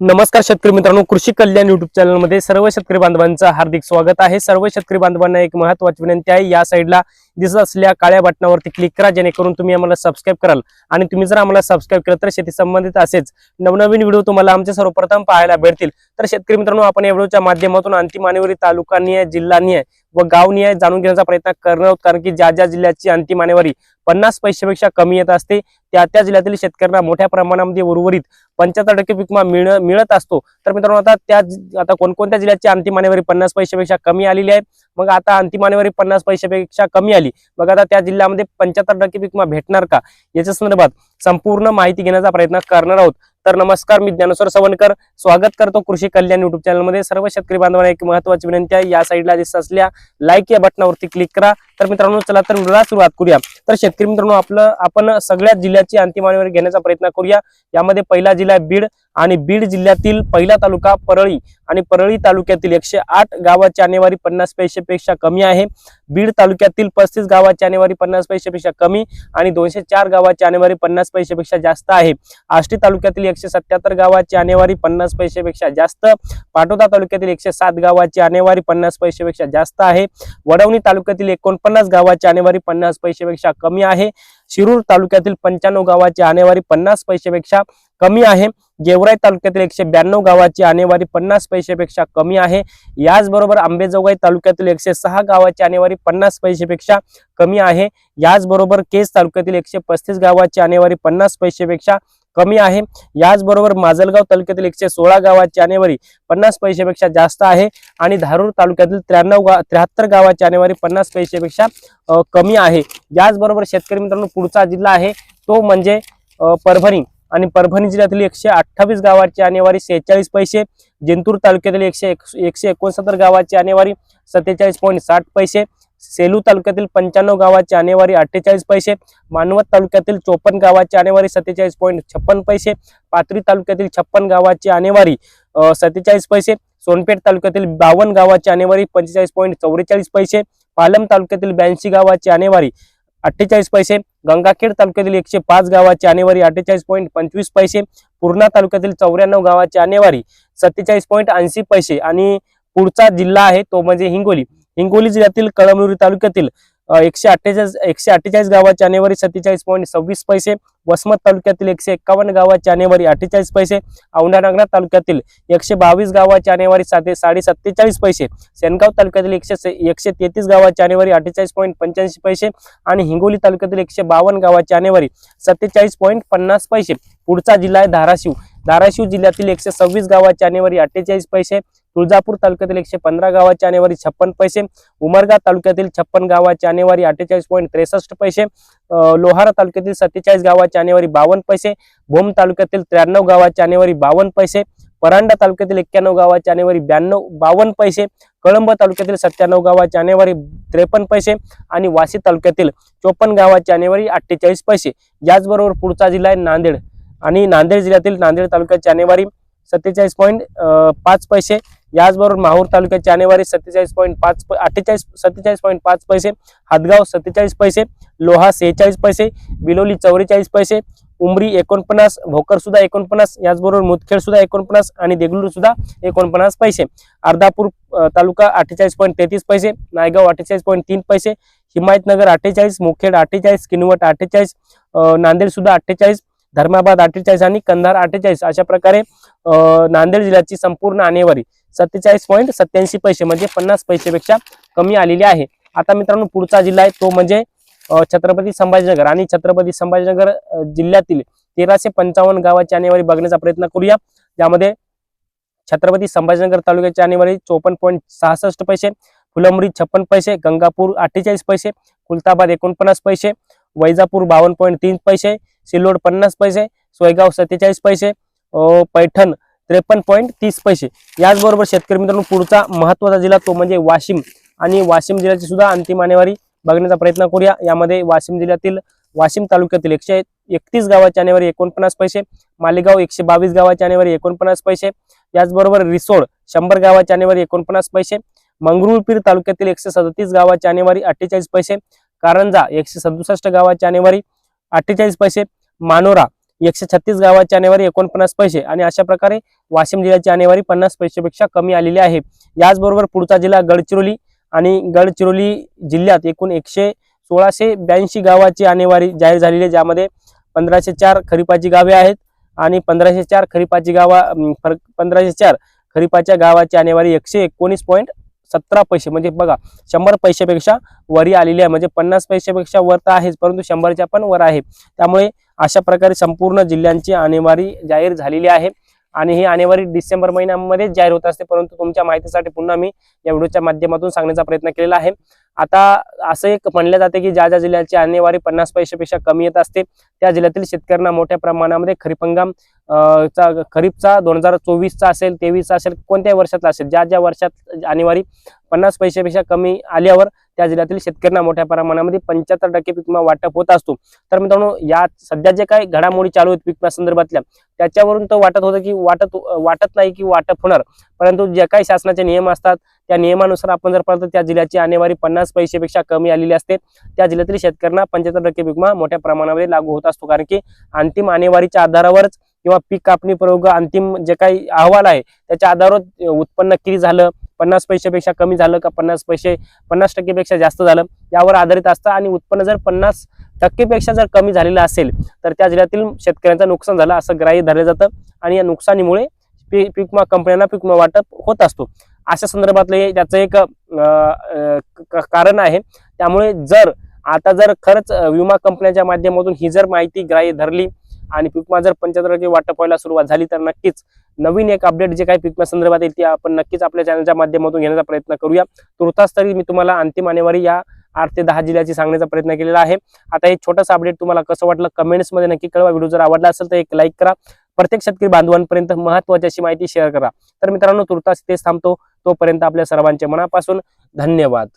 नमस्कार शेतकरी मित्रांनो कृषी कल्याण युट्यूब चॅनलमध्ये सर्व शेतकरी बांधवांचं हार्दिक स्वागत आहे. सर्व शेतकरी बांधवांना एक महत्वाची विनंती आहे या साईडला दिसत असलेल्या काळ्या बटनावरती क्लिक करा जेणेकरून तुम्ही आम्हाला सबस्क्राईब कराल. आणि तुम्ही जर आम्हाला सबस्क्राईब केलं तर शेती संबंधित असेच नवनवीन व्हिडिओ तुम्हाला आमच्या सर्वप्रथम पाहायला भेटतील. तर शेतकरी मित्रांनो आपण या व्हिडिओच्या माध्यमातून आहे तालुकानिहाय आहे व गावनिहाय जाणून घेण्याचा प्रयत्न करणार आहोत. कारण की ज्या ज्या जिल्ह्याची अंतिम आणेवारी पन्नास पैशापेक्षा कमी येत असते. त्या त्या जिल्ह्यातील शेतकऱ्यांना मोठ्या प्रमाणामध्ये उर्वरित पंच्याहत्तर टक्के पीक मिळ मिळत असतो. तर मित्रांनो आता त्या आता कोणकोणत्या जिल्ह्याची अंतिम मानेवारी पन्नास पैशापेक्षा कमी आलेली आहे? मग आता अंतिम मानेवारी पन्नास पैशापेक्षा कमी आली. मग आता त्या जिल्ह्यामध्ये पंच्याहत्तर टक्के पीक भेटणार का? याच्या संदर्भात संपूर्ण माहिती घेण्याचा प्रयत्न करणार आहोत. तर नमस्कार मी ज्ञानेश्वर सवनकर. स्वागत करतो कृषी कल्याण युट्यूब चॅनलमध्ये सर्व शेतकरी बांधवांना एक महत्वाची विनंती आहे. या साईडला दिसत असल्या लाईक या बटनावरती क्लिक करा. तर मित्रांनो चला तर सुरुवात करूया. तर शेतकरी मित्रांनो आपलं आपण सगळ्याच जिल्ह्याची अंतिम मानेवारी घेण्याचा प्रयत्न करूया. यामध्ये पहिला जिल्हा आहे बीड. आणि बीड जिल्ह्यातील पहिला तालुका परळी आणि परळी तालुक्यातील एकशे आठ गावाची आणेवारी पन्नास पैशेपेक्षा कमी आहे. बीड तालुक्यातील पस्तीस गावाची आणेवारी पन्नास पैशापेक्षा कमी आणि दोनशे चार गावाची आणेवारी पन्नास पैशापेक्षा जास्त आहे. आष्टी तालुक्यातील एकशे सत्याहत्तर गावाची आणेवारी पन्नास पैशापेक्षा जास्त पाटोदा तालुक्यातील एकशे सात गावाची आणेवारी पन्नास पैशापेक्षा जास्त आहे. वडवणी तालुक्यातील एकोणपन्नास गावाची आणेवारी पन्नास पैशापेक्षा कमी आहे. शिरूर तालुक्यातील पंच्याण्णव गावाची आणेवारी पन्नास पैशापेक्षा कमी आहे. गेवराई तालुक्यातील एकशे ब्याण्णव गावाची आणेवारी पन्नास पैशापेक्षा कमी आहे. याचबरोबर आंबेजोगाई तालुक्यातील एकशे सहा गावाची आणेवारी पन्नास पैशापेक्षा कमी आहे. याचबरोबर केज तालुक्यातील एकशे पस्तीस गावाची आणेवारी पन्नास पैशापेक्षा कमी आहे. याचबरोबर माजलगाव तालुक्यातील एकशे सोळा गावाची आणेवारी पन्नास पैशापेक्षा जास्त आहे आणि धारूर तालुक्यातील त्र्याण्णव गा त्र्याहत्तर गावाची आणेवारी पन्नास पैशापेक्षा कमी आहे. याचबरोबर शेतकरी मित्रांनो पुढचा जिल्हा आहे. तो म्हणजे परभणी. आणि परभणी जिल्ह्यातील एकशे अठ्ठावीस गावाची आणेवारी सेहेचाळीस पैसे जिंतूर तालुक्यातील एकशे एकशे एकोणसत्तर गावाची आणेवारी सत्तेचाळीस पॉईंट साठ पैसे सेलू तालुक्यातील पंच्याण्णव गावाची आणेवारी अठ्ठेचाळीस पैसे मानवत तालुक्यातील चोपन्न गावाची आणेवारी सत्तेचाळीस पॉईंट छप्पन पैसे पाथरी तालुक्यातील छप्पन गावाची आणेवारी सत्तेचाळीस पैसे सोनपेठ तालुक्यातील बावन्न गावाची आणेवारी पंचेचाळीस पॉईंट चौवेचाळीस पैसे पालम तालुक्यातील ब्याऐंशी गावाची आणेवारी अठ्ठेचाळीस पैसे गंगाखेड तालुक्यातील एकशे पाच गावाची आणेवारी अठ्ठेचाळीस पॉईंट पंचवीस पैसे पूर्णा तालुक्यातील चौऱ्याण्णव गावाची आणेवारी सत्तेचाळीस पॉईंट ऐंशी पैसे आणि पुढचा जिल्हा आहे तो म्हणजे हिंगोली. हिंगोली जिल्ह्यातील कळमनुरी तालुक्यातील एकशे अठ्ठेचाळीस एकशे अठ्ठेचाळीस गावात जानेवारी सत्तेचाळीस पॉईंट सव्वीस पैसे वसमत तालुक्यातील एकशे एक्कावन्न गावाची आणेवारी अठ्ठेचाळीस पैसे औंढा तालुक्यातील एकशे बावीस गावाची आणेवारी साधे साडे सत्तेचाळीस पैसे सेनगाव तालुक्यातील एकशे एकशे तेहतीस गावाची आणेवारी अठ्ठेचाळीस पॉईंट पंच्याऐंशी पैसे आणि हिंगोली तालुक्यातील एकशे बावन्न गावाची आणेवारी सत्तेचाळीस पॉईंट पन्नास पैसे. पुढचा जिल्हा आहे धाराशिव. धाराशिव जिल्ह्यातील एकशे सव्वीस गावाची आणेवारी अठ्ठेचाळीस पैसे तुळजापूर तालुक्यातील एकशे पंधरा गावाची आणेवारी छप्पन पैसे उमरगा तालुक्यातील छप्पन गावाची आणेवारी अठ्ठेचाळीस पॉईंट त्रेसष्ट पैसे लोहारा तालुक्यातील सत्तेचाळीस गावाची आणेवारी बावन्न पैसे भूम तालुक्यातील त्र्याण्णव गावाची आणेवारी बावन्न पैसे परांडा तालुक्यातील एक्क्याण्णव गावाची आणेवारी ब्याण्णव बावन्न पैसे कळंब तालुक्यातील सत्त्याण्णव गावाची आणेवारी त्रेपन्न पैसे आणि वाशी तालुक्यातील चोपन्न गावाची आणेवारी अठ्ठेचाळीस पैसे. याचबरोबर पुढचा जिल्हा आहे नांदेड. आणि नांदेड जिल्ह्यातील नांदेड तालुक्याची आणेवारी सत्तेचाळीस पॉईंट पाच पैसे याचबरोबर माहूर तालुक्याची जानेवारी सत्तेचाळीस पॉईंट पाच अठ्ठेचाळीस सत्तेचाळीस पॉईंट पाच पैसे हातगाव सत्तेचाळीस पैसे लोहा सेहेचाळीस पैसे बिलोली चौवेचाळीस पैसे उमरी एकोणपन्नास भोकर सुद्धा एकोणपन्नास याचबरोबर मुदखेड सुद्धा एकोणपन्नास आणि देगलूर सुद्धा एकोणपन्नास पैसे. अर्धापूर तालुका अठ्ठेचाळीस पॉईंट तेहतीस पैसे नायगाव अठ्ठेचाळीस पॉईंट तीन पैसे हिमायतनगर अठ्ठेचाळीस मुखेड अठ्ठेचाळीस किनवट अठ्ठेचाळीस नांदेड सुद्धा अठ्ठेचाळीस धर्माबाद अठ्ठेचाळीस आणि कंधार अठ्ठेचाळीस अशा प्रकारे नांदेड जिल्ह्याची संपूर्ण आणेवारी. सत्तेचाळीस पॉईंट सत्याऐंशी पैसे म्हणजे पन्नास पैसेपेक्षा कमी आलेली आहे. आता मित्रांनो पुढचा जिल्हा आहे तो म्हणजे छत्रपती संभाजीनगर. आणि छत्रपती संभाजीनगर जिल्ह्यातील तेराशे पंचावन्न गावाची आणेवारी बघण्याचा प्रयत्न करूया. ज्यामध्ये छत्रपती संभाजीनगर तालुक्याची आणेवारी चोपन्न पॉईंट सहासष्ट पैसे फुलंबरी छप्पन पैसे गंगापूर अठ्ठेचाळीस पैसे कुलताबाद एकोणपन्नास पैसे वैजापूर बावन्न पॉईंट तीन पैसे सिल्लोड पन्नास पैसे सोयगाव सत्तेचाळीस पैसे पैठण त्रेपन्न पॉईंट तीस पैसे. याचबरोबर शेतकरी मित्रांनो पुढचा महत्त्वाचा जिल्हा तो म्हणजे वाशिम. आणि वाशिम जिल्ह्याची सुद्धा अंतिम आणेवारी बघण्याचा प्रयत्न करूया. यामध्ये वाशिम जिल्ह्यातील वाशिम तालुक्यातील एकशे एकतीस गावाची आणेवारी एकोणपन्नास पैसे मालेगाव एकशे बावीस गावाची आणेवारी एकोणपन्नास पैसे याचबरोबर रिसोड शंभर गावाची आणेवारी एकोणपन्नास पैसे मंगरुळपीर तालुक्यातील एकशे सदतीस गावाची आणेवारी अठ्ठेचाळीस पैसे कारंजा एकशे सदुसष्ट गावाची आणेवारी अठ्ठेचाळीस पैसे मानोरा एकशे छत्तीस गावाची आणेवारी एकोणपन्नास पैसे आणि अशा प्रकारे वाशिम जिल्ह्याची आणेवारी पन्नास पैशापेक्षा कमी आलेली आहे. याचबरोबर पुढचा जिल्हा गडचिरोली आणि गडचिरोली जिल्ह्यात एकूण एकशे सोळाशे ब्याऐंशी गावाची आणेवारी जाहीर झालेली आहे ज्यामध्ये पंधराशे चार खरीपाची गावे आहेत आणि पंधराशे चार खरीपाची गावा पंधराशे चार खरीपाच्या गावाची आणेवारी एकशे एकोणीस पॉईंट सतरा पैसे. म्हणजे बघा शंभर पैशापेक्षा वरी आलेली आहे. म्हणजे पन्नास पैशापेक्षा वर तर आहेच परंतु शंभरच्या पण वर आहे. त्यामुळे अशा प्रकारे संपूर्ण जिल्ह्यांची आणेवारी जाहीर झालेली आहे. आणि ही आणेवारी डिसेंबर महिन्यामध्ये जाहीर होत असते. परंतु तुमच्या माहितीसाठी पुन्हा मी या व्हिडिओच्या माध्यमातून सांगण्याचा प्रयत्न केलेला आहे. आता असं एक म्हणलं जाते की ज्या ज्या जिल्ह्याची आणेवारी पन्नास पैशापेक्षा कमी येत असते त्या जिल्ह्यातील शेतकऱ्यांना मोठ्या प्रमाणामध्ये खरीप हंगाम चा खरीपचा दोन हजार चोवीसचा असेल तेवीसचा असेल कोणत्याही वर्षातला असेल ज्या ज्या वर्षात आणेवारी पन्नास पैशापेक्षा कमी आल्यावर त्या जिल्ह्यातील शेतकऱ्यांना मोठ्या प्रमाणामध्ये पंच्याहत्तर टक्के पिकमा वाटप होत असतो. तर मित्रांनो या सध्या जे काही घडामोडी चालू आहेत पिकमा संदर्भातल्या त्याच्यावरून तर वाटत होतं की वाटत वाटत नाही की वाटप होणार. परंतु जे काही शासनाचे नियम असतात त्या नियमानुसार आपण जर पाहिलं तर त्या जिल्ह्याची आणेवारी पन्नास पैशापेक्षा कमी आलेली असते. त्या जिल्ह्यातील शेतकऱ्यांना पंच्याहत्तर टक्के पिकमा मोठ्या प्रमाणामध्ये लागू होत असतो. कारण की अंतिम आणेवारीच्या आधारावरच किंवा पीक कापणी प्रयोग अंतिम जे काही अहवाल आहे त्याच्या आधारावर उत्पन्न किती झालं पन्नास पैशापेक्षा कमी झालं का पन्नास पैसे पन्नास टक्केपेक्षा जास्त झालं यावर आधारित असतं. आणि उत्पन्न जर पन्नास टक्केपेक्षा जर कमी झालेलं असेल तर त्या जिल्ह्यातील शेतकऱ्यांचं नुकसान झालं असं ग्राह्य धरलं जातं. आणि या नुकसानीमुळे पी- पीकमा कंपन्यांना पीक वाटप होत असतो. अशा संदर्भातले त्याचं एक कारण आहे. त्यामुळे जर आता जर खरंच विमा कंपन्यांच्या माध्यमातून ही जर माहिती ग्राह्य धरली आणि पीक विमा जर पंच्याहत्तर टक्के वाटप व्हायला सुरुवात झाली तर नक्कीच नवीन एक अपडेट जे काही पीक संदर्भात येईल ती आपण नक्कीच आपल्या चॅनलच्या माध्यमातून घेण्याचा प्रयत्न करूया. तुर्तास तरी मी तुम्हाला अंतिम आणेवारी या आठ ते दहा जिल्ह्याची सांगण्याचा प्रयत्न केलेला आहे. आता हे छोटंसं अपडेट तुम्हाला कसं वाटलं कमेंट्समध्ये नक्की कळवा. व्हिडिओ जर आवडला असेल तर एक लाईक करा. प्रत्येक शेतकरी बांधवांपर्यंत महत्वाची अशी माहिती शेअर करा. तर मित्रांनो तुर्तास तेच थांबतो. तोपर्यंत आपल्या सर्वांचे मनापासून धन्यवाद.